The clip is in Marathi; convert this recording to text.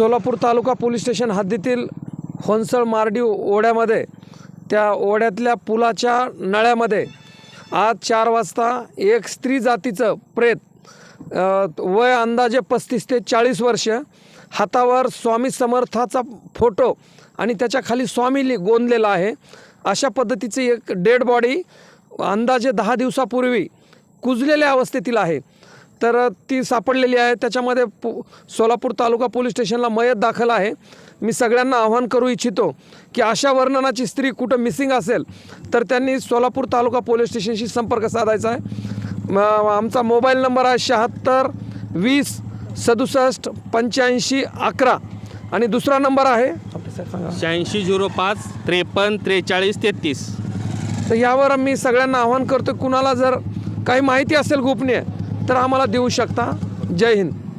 सोलापूर तालुका पोलीस स्टेशन हद्दीतील होनसळ मार्डी ओढ्यामध्ये त्या ओढ्यातल्या पुलाच्या नळ्यामध्ये आज चार वाजता एक स्त्री जातीचं प्रेत वय अंदाजे पस्तीस ते चाळीस वर्ष हातावर स्वामी समर्थाचा फोटो आणि त्याच्याखाली स्वामी लि गोंदलेला आहे. अशा पद्धतीची एक डेड बॉडी अंदाजे दहा दिवसापूर्वी कुजलेल्या अवस्थेतील आहे. तर ती सापडलेली आहे. त्याच्यामध्ये पु सोलापूर तालुका पोलीस स्टेशनला मयत दाखल आहे. मी सगळ्यांना आवाहन करू इच्छितो की अशा वर्णनाची स्त्री कुठं मिसिंग असेल तर त्यांनी सोलापूर तालुका पोलीस स्टेशनशी संपर्क साधायचा आहे. आमचा मोबाईल नंबर आहे शहात्तर वीस सदुसष्ट पंच्याऐंशी अकरा. आणि दुसरा नंबर आहे? शहाऐंशी झिरो पाच त्रेपन्न त्रेचाळीस तेहतीस. तर यावर मी सगळ्यांना आवाहन करतो कुणाला जर काही माहिती असेल गोपनीय तर आम्हाला देऊ शकता? जय हिंद.